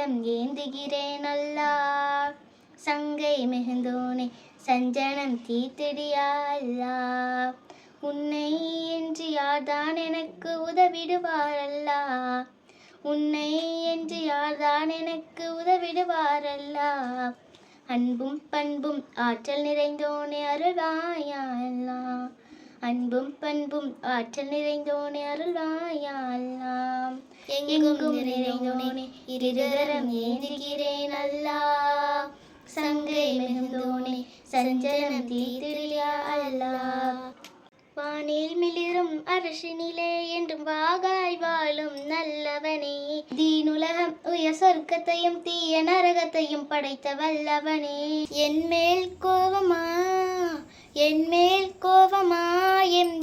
நேரம் ஏந்துகிறேன் அல்லா சங்கை மிகுந்தோனே சஞ்சனம் தீத்திடியல்லா உன்னை என்று யார்தான் எனக்கு உதவிடுவாரல்லா. உன்னை என்று யார்தான் எனக்கு உதவிடுவாரல்லா. அன்பும் பண்பும் ஆற்றல் நிறைந்தோனே அருள்வாயல்லா அன்பும் பண்பும் ஆற்றல் நிறைந்தோனே அருள்வாயா அல்லா எங்கும் நிறைந்தோனே இருதரம் ஏந்துகிறேன் அல்லா. சங்கை மிகுந்தோனே சஞ்சனம் தீத்திரியா அல்லா. வானில் மிளிரும் அரசினிலே என்றும் வாகாய் வாழும் நல்லவனே. தீனுலகம் உய சொர்க்கத்தையும் தீய நரகத்தையும் படைத்த வல்லவனே. என் மேல் கோபமா? என் மேல் கோபமா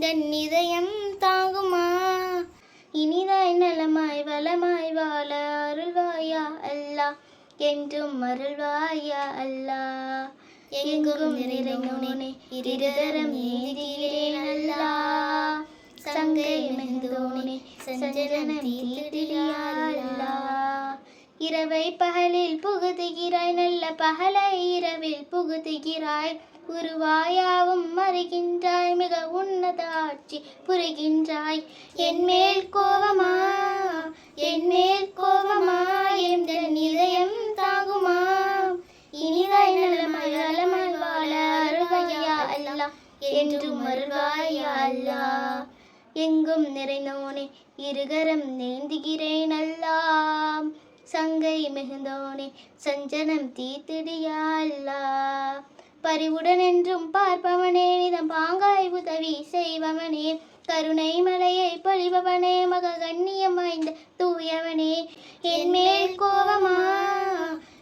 எந்தன் இதயம் தாங்குமா? இனிதாய் நலமாய் வளமாய் வாழ அருள்வாயா அல்லா? என்றும் அருள்வாயா அல்லா? எங்கும் நிறைந்தோனே இருதரம் ஏந்திரேன் அல்லா. சங்கை மிகுந்தோனே சஞ்சனம் தீர்த்திடியா? இரவை பகலில் புகுதுகிறாய் நல்ல பகலை இரவில் புகுதுகிறாய் உருவாயாவும் மறுகின்றாய் மிக உன்னத ஆட்சி புரிகின்றாய். என் மேல் கோபமா என் மேல் கோபமா எந்தன் இதயம் தாங்குமா? இனிதாய் நல்ல வளமாய் வாழ அருள்வாயா அல்லா என்றும் அருள்வாயா அல்லா. எங்கும் நிறைந்தோனே இருகரம் நேந்துகிறேன் அல்லா. மிகுந்தோனே சஞ்சனம் தீத்திடியல்லா. அல்லா பரிவுடன் என்றும் பார்ப்பவனே நிதம் பாங்காய் உதவி செய்பவனே. கருணை மலையை பொழிபவனே மக கண்ணியம் வாய்ந்த தூயவனே. என் மேல் கோபமா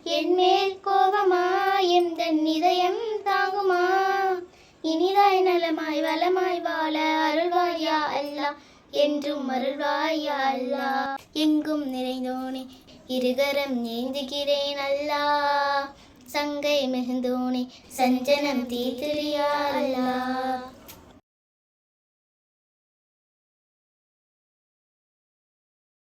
என் மேல் கோபமா எந்தன் இதயம் தாங்குமா. இனிதாய் நலமாய் வளமாய் வாழ அருள்வாயா அல்லா என்றும் அருள்வாயா அல்லா. எங்கும் நிறைந்தோனே இருகரம் ஏந்துகிறேன் அல்லா. சங்கை மிகுந்தோனே சஞ்சனம் தீத்திரியா அல்லா.